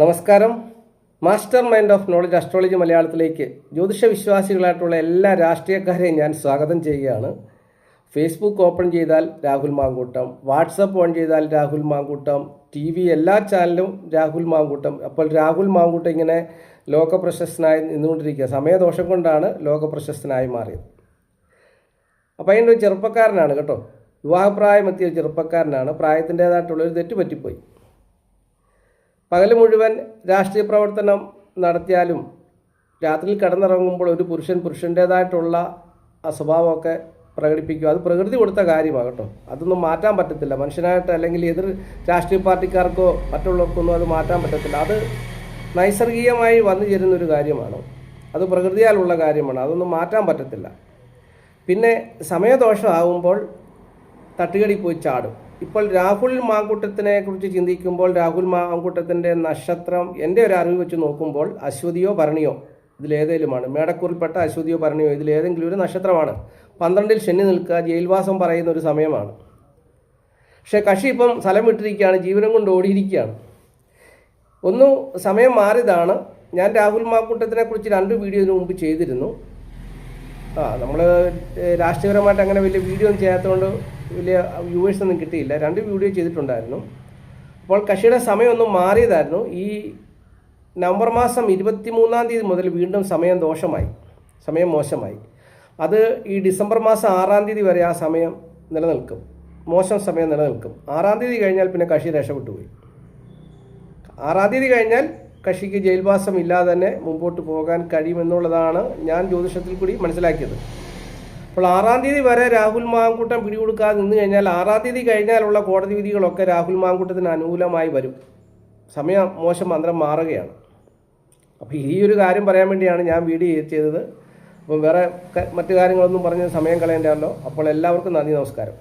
നമസ്കാരം. Master mind of knowledge astrology മലയാളത്തിലേക്ക് ജ്യോതിഷ വിശ്വാസികളായിട്ടുള്ള എല്ലാ രാഷ്ട്രീയക്കാരെയും ഞാൻ സ്വാഗതം ചെയ്യുകയാണ്. ഫേസ്ബുക്ക് ഓപ്പൺ ചെയ്താൽ രാഹുൽ മാങ്കൂട്ടം വാട്സപ്പ് ഓൺ ചെയ്താൽ രാഹുൽ മാങ്കൂട്ടം ടി വി എല്ലാ ചാനലും രാഹുൽ മാങ്കൂട്ടം. അപ്പോൾ രാഹുൽ മാങ്കൂട്ടം ഇങ്ങനെ ലോക പ്രശസ്തനായി നിന്നുകൊണ്ടിരിക്കുക. സമയദോഷം കൊണ്ടാണ് ലോക പ്രശസ്തനായി മാറിയത്. അപ്പോൾ അതിന്റെ ഒരു ചെറുപ്പക്കാരനാണ് കേട്ടോ. വിവാഹപ്രായമെത്തിയ ചെറുപ്പക്കാരനാണ്. പ്രായത്തിന്റേതായിട്ടുള്ളൊരു തെറ്റ് പറ്റിപ്പോയി പകൽ മുഴുവൻ രാഷ്ട്രീയ പ്രവർത്തനം നടത്തിയാലും രാത്രിയിൽ കിടന്നിറങ്ങുമ്പോൾ ഒരു പുരുഷൻ പുരുഷന്റേതായിട്ടുള്ള ആ സ്വഭാവമൊക്കെ പ്രകടിപ്പിക്കും അത് പ്രകൃതി കൊടുത്ത കാര്യമാണ് കേട്ടോ. അതൊന്നും മാറ്റാൻ പറ്റത്തില്ല. മനുഷ്യനായിട്ട് അല്ലെങ്കിൽ എതിർ രാഷ്ട്രീയ പാർട്ടിക്കാർക്കോ മറ്റുള്ളവർക്കൊന്നും അത് മാറ്റാൻ പറ്റത്തില്ല. അത് നൈസർഗികമായി വന്നു ചേരുന്ന ഒരു കാര്യമാണ്. അത് പ്രകൃതിയാലുള്ള കാര്യമാണ്. അതൊന്നും മാറ്റാൻ പറ്റത്തില്ല. പിന്നെ സമയദോഷമാകുമ്പോൾ തട്ടുകടി പോയി ചാടും. ഇപ്പോൾ രാഹുൽ മാങ്കൂട്ടത്തിനെ കുറിച്ച് ചിന്തിക്കുമ്പോൾ രാഹുൽ മാങ്കൂട്ടത്തിന്റെ നക്ഷത്രം എന്റെ ഒരു അറിവ് വെച്ച് നോക്കുമ്പോൾ അശ്വതിയോ ഭരണിയോ ഇതിലേതേലുമാണ്. മേടക്കൂറിൽപ്പെട്ട അശ്വതിയോ ഭരണിയോ ഇതിലേതെങ്കിലും ഒരു നക്ഷത്രമാണ്. പന്ത്രണ്ടിൽ ശനി നിൽക്കുക ജയിൽവാസം പറയുന്ന ഒരു സമയമാണ്. പക്ഷേ കക്ഷി ഇപ്പം സ്ഥലം വിട്ടിരിക്കുകയാണ് ജീവനം കൊണ്ട് ഓടിയിരിക്കുകയാണ്. ഒന്ന് സമയം മാറിയതാണ്. ഞാൻ രാഹുൽ മാക്കൂട്ടത്തിനെ കുറിച്ച് രണ്ട് വീഡിയോ ഇതിനു മുമ്പ് ചെയ്തിരുന്നു. ആ നമ്മൾ രാഷ്ട്രീയപരമായിട്ട് അങ്ങനെ വലിയ വീഡിയോ ഒന്നും ചെയ്യാത്തതുകൊണ്ട് വലിയ വ്യൂവേഴ്സ് ഒന്നും കിട്ടിയില്ല. രണ്ട് വീഡിയോ ചെയ്തിട്ടുണ്ടായിരുന്നു. അപ്പോൾ കക്ഷിയുടെ സമയം ഒന്ന് മാറിയതായിരുന്നു. ഈ നവംബർ മാസം ഇരുപത്തി മൂന്നാം തീയതി മുതൽ വീണ്ടും സമയം ദോഷമായി. സമയം മോശമായി. അത് ഈ ഡിസംബർ മാസം ആറാം തീയതി വരെ ആ സമയം നിലനിൽക്കും. മോശം സമയം നിലനിൽക്കും. ആറാം തീയതി കഴിഞ്ഞാൽ പിന്നെ കക്ഷി രക്ഷപ്പെട്ടു പോയി ആറാം തീയതി കഴിഞ്ഞാൽ കക്ഷിക്ക് ജയിൽവാസം ഇല്ലാതെ തന്നെ മുമ്പോട്ട് പോകാൻ കഴിയുമെന്നുള്ളതാണ് ഞാൻ ജ്യോതിഷത്തിൽ കൂടി മനസ്സിലാക്കിയത്. അപ്പോൾ ആറാം തീയതി വരെ രാഹുൽ മാങ്കൂട്ടം പിടികൊടുക്കാതെ നിന്ന് കഴിഞ്ഞാൽ ആറാം തീയതി കഴിഞ്ഞാലുള്ള കോടതി വിധികളൊക്കെ രാഹുൽ മാങ്കൂട്ടത്തിന് അനുകൂലമായി വരും. സമയം മോശം മന്ത്രം മാറുകയാണ്. അപ്പോൾ ഈ ഒരു കാര്യം പറയാൻ വേണ്ടിയാണ് ഞാൻ വീഡിയോ ചെയ്തത്. അപ്പം വേറെ മറ്റു കാര്യങ്ങളൊന്നും പറഞ്ഞ് സമയം കളയേണ്ടല്ലോ. അപ്പോൾ എല്ലാവർക്കും നന്ദി നമസ്കാരം.